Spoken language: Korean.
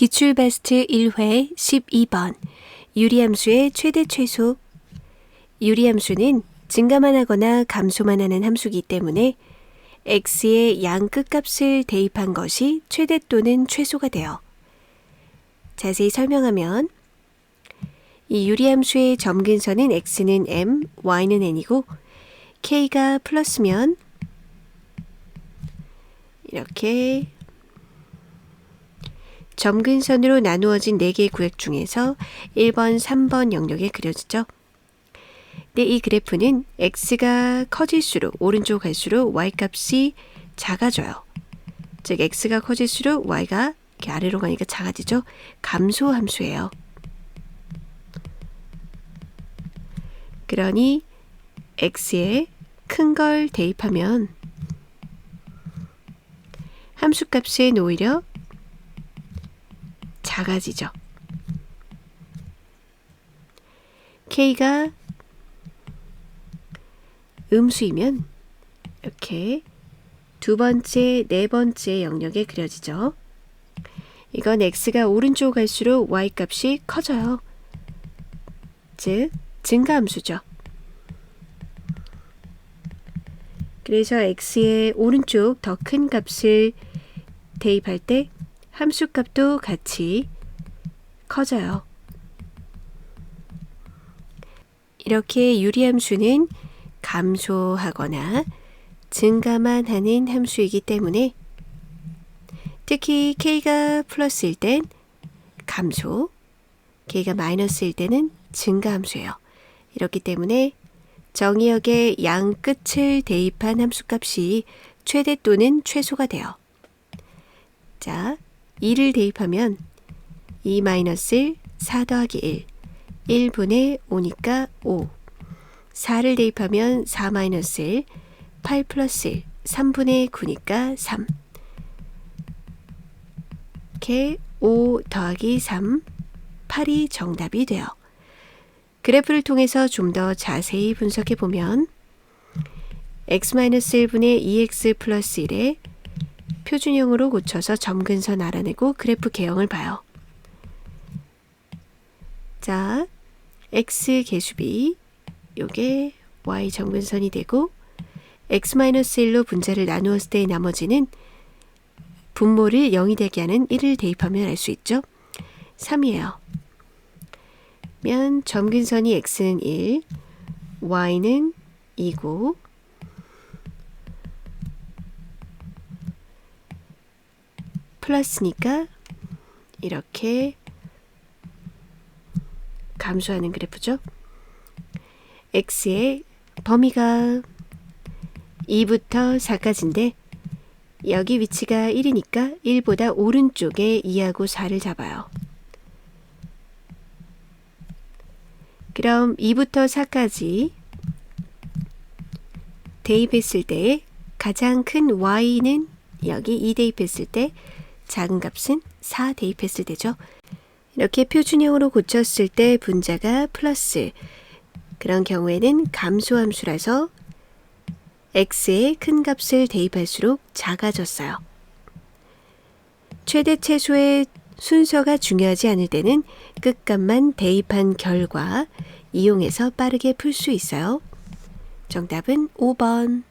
기출베스트 1회 12번 유리함수의 최대 최소 유리함수는 증가만 하거나 감소만 하는 함수이기 때문에 x의 양 끝값을 대입한 것이 최대 또는 최소가 돼요. 자세히 설명하면 이 유리함수의 점근선은 x는 m, y는 n이고 k가 플러스면 이렇게 점근 선으로 나누어진 4개의 구획 중에서 1번, 3번 영역에 그려지죠. 근데 이 그래프는 x가 커질수록 오른쪽 갈수록 y 값이 작아져요. 즉 x가 커질수록 y가 이렇게 아래로 가니까 작아지죠. 감소 함수예요. 그러니 x에 큰 걸 대입하면 함수 값은 오히려 작아지죠. K가 음수이면 이렇게 두 번째, 네 번째 영역에 그려지죠. 이건 x가 오른쪽 갈수록 y 값이 커져요. 즉, 증가함수죠. 그래서 x의 오른쪽 더 큰 값을 대입할 때 함수 값도 같이 커져요. 이렇게 유리함수는 감소하거나 증가만 하는 함수이기 때문에 특히 k가 플러스일 땐 감소, k가 마이너스일 때는 증가함수예요. 이렇기 때문에 정의역의 양 끝을 대입한 함수값이 최대 또는 최소가 돼요. 자, 2를 대입하면 2 마이너스 1, 4 더하기 1, 1분의 5니까 5. 4를 대입하면 4 마이너스 1, 8 플러스 1, 3분의 9니까 3. 이렇게 5 더하기 3, 8이 정답이 돼요. 그래프를 통해서 좀 더 자세히 분석해 보면 x-1분의 2x 플러스 1에 표준형으로 고쳐서 점근선 알아내고 그래프 개형을 봐요. 자, x 개수비 요게 y 점근선이 되고 x-1로 분자를 나누었을 때의 나머지는 분모를 0이 되게 하는 1을 대입하면 알 수 있죠. 3이에요. 면 점근선이 x는 1, y는 2고 플러스니까 이렇게 감소하는 그래프죠. x의 범위가 2부터 4까지인데 여기 위치가 1이니까 1보다 오른쪽에 2하고 4를 잡아요. 그럼 2부터 4까지 대입했을 때 가장 큰 y는 여기 2 대입했을 때 작은 값은 4 대입했을 때죠. 이렇게 표준형으로 고쳤을 때 분자가 플러스 그런 경우에는 감소함수라서 x의 큰 값을 대입할수록 작아졌어요. 최대 최소의 순서가 중요하지 않을 때는 끝값만 대입한 결과 이용해서 빠르게 풀 수 있어요. 정답은 5번.